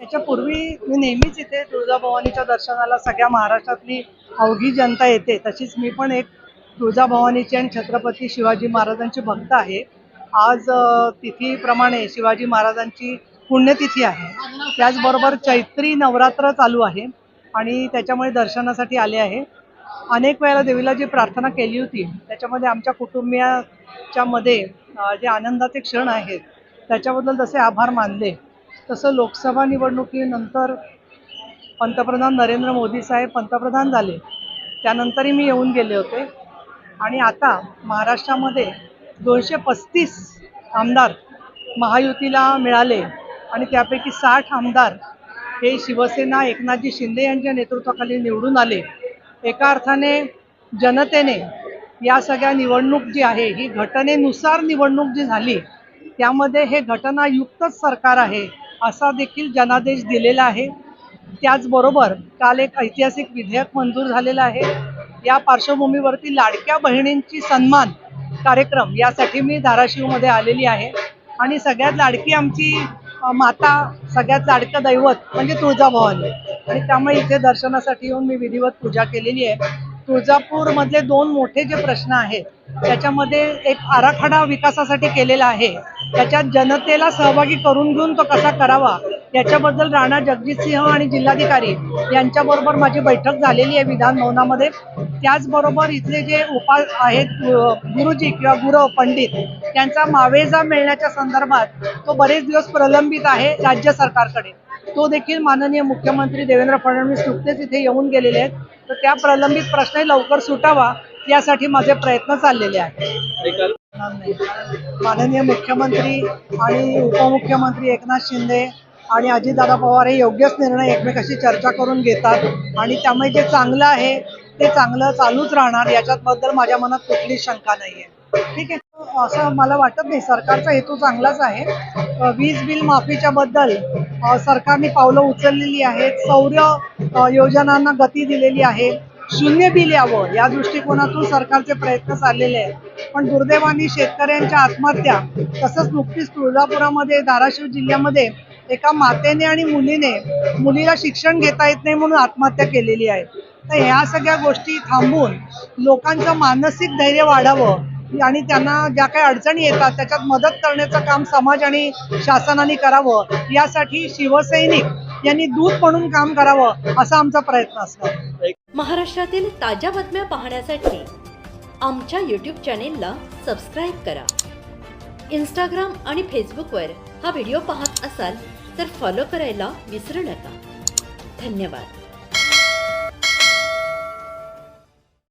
त्याच्या पूर्वी मी नेहमीच इथे तुळजाभवानीच्या दर्शनाला सगळ्या महाराष्ट्रातली अवघी जनता येते. तशीच मी पण एक तुळजाभवानीची आणि छत्रपती शिवाजी महाराजांची भक्त आहे. आज तिथीप्रमाणे शिवाजी महाराजांची पुण्यतिथी आहे. त्याचबरोबर चैत्री नवरात्र चालू आहे आणि त्याच्यामुळे दर्शनासाठी आले आहे. अनेक वेळेला देवीला जी प्रार्थना केली होती. त्याच्यामध्ये आमच्या कुटुंबियाच्या मध्ये जे आनंदाचे क्षण आहेत त्याच्याबद्दल जसे आभार मानले तसं लोकसभा निवडणुकीनंतर पंतप्रधान नरेंद्र मोदी साहेब पंतप्रधान झाले. त्यानंतरही मी येऊन गेले होते. आणि आता महाराष्ट्रामध्ये दोनशे पस्तीस आमदार महायुतीला मिळाले आणि त्यापैकी साठ आमदार हे शिवसेना एकनाथजी शिंदे यांच्या नेतृत्वाखाली निवडून आले. एका अर्थाने जनतेने या सगळ्या निवडणूक जी आहे ही घटनेनुसार निवडणूक जी झाली त्यामध्ये हे घटनायुक्तच सरकार आहे. असा देखील जनादेश दिलेला आहे. त्याचबरोबर काल एक ऐतिहासिक विधेयक मंजूर झालेलं आहे. या पार्श्वभूमीवरती लाडक्या बहिणींची सन्मान कार्यक्रम यासाठी मी धाराशिवमध्ये आलेली आहे. आणि सगळ्यात लाडकी आमची माता सगळ्यात लाडकं दैवत म्हणजे तुळजाभवानी. आणि त्यामुळे इथे दर्शनासाठी येऊन मी विधिवत पूजा केलेली आहे. तुळजापूरमधले दोन मोठे जे प्रश्न आहेत त्याच्यामध्ये एक आराखडा विकासासाठी केलेला आहे. त्याच्यात जनतेला सहभागी करून घेऊन तो कसा करावा याच्याबद्दल राणा जगजितसिंह आणि जिल्हाधिकारी यांच्याबरोबर माझी बैठक झालेली आहे विधान भवनामध्ये. त्याचबरोबर इथले जे उपाय आहेत गुरुजी किंवा गुरव पंडित त्यांचा मावेजा मिळण्याच्या संदर्भात तो बरेच दिवस प्रलंबित आहे राज्य सरकारकडे. तो देखील माननीय मुख्यमंत्री देवेंद्र फडणवीस नुकतेच इथे येऊन गेलेले आहेत. तर त्या प्रलंबित प्रश्न लवकर सुटावा यासाठी माझे प्रयत्न चाललेले आहेत. माननीय मुख्यमंत्री आणि उपमुख्यमंत्री एकनाथ शिंदे आणि अजितदादा पवार हे योग्यच निर्णय एकमेकाशी चर्चा करून घेतात. आणि त्यामुळे जे चांगलं आहे ते चांगलं चालूच राहणार. याच्यात बद्दल माझ्या मनात कुठलीच शंका नाही आहे ठीक आहे. असं मला वाटत नाही. सरकारचा हेतू चांगलाच आहे. वीज बिल माफीच्या बद्दल सरकारने पावलं उचललेली आहेत. सौर योजनांना गती दिलेली आहे. शून्य बिल यावं या दृष्टिकोनातून सरकारचे प्रयत्न चाललेले आहेत. पण दुर्दैवाने शेतकऱ्यांच्या आत्महत्या तसंच नुकतीच तुळजापुरामध्ये धाराशिव जिल्ह्यामध्ये एका मातेने आणि मुलीने मुलीला शिक्षण घेता येत नाही म्हणून आत्महत्या केलेली आहे. तर ह्या सगळ्या गोष्टी थांबून लोकांचं मानसिक धैर्य वाढावं आणि त्यांना ज्या काही अडचणी येतात त्याच्यात मदत करण्याचं काम समाज आणि शासनाने करावं यासाठी शिवसैनिक यांनी दूध म्हणून काम करावं असा आमचा प्रयत्न असणार महाराष्ट्रातील ताज्या बातम्या पाहण्यासाठी आमच्या यूट्यूब चॅनेलला सबस्क्राईब करा. इंस्टाग्राम आणि फेसबुकवर हा व्हिडिओ पाहत असाल तर फॉलो करायला विसरू नका. धन्यवाद.